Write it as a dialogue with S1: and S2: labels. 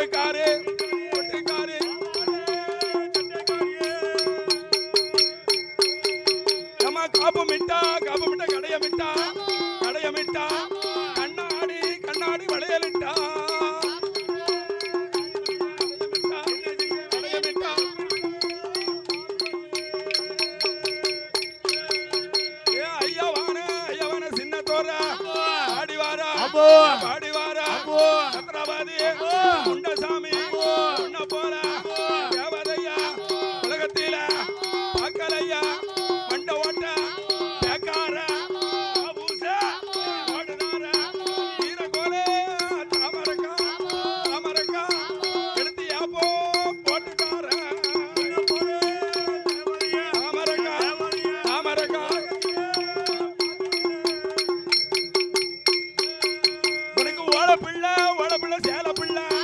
S1: ஓட்டைக்காரே ஓட்டைக்காரே நம்ம காப்பு மிட்டா காப்பு மிட்டா கடைய மிட்டா கடைய மிட்டா. கண்ணாடி கண்ணாடி வளையலிட்டா. ஐயா வான ஐயா வான சின்ன தோற. ஆடி வாரா ஆடி சத்ரபாதி அப்போ குண்டசாமி உன்னை போல தேவதையா உலகத்தில பார்க்கலையா மண்ட ஓட்ட பேக்கார ஆபூச ஓடுனார வீரகோலே தாமரக்கா தாமரக்கா எடுத்தியா போ போட்டுக்கார. தாமரக்கா தாமரக்கா பிள்ளை ஓட பிள்ளை சேல பிள்ளை.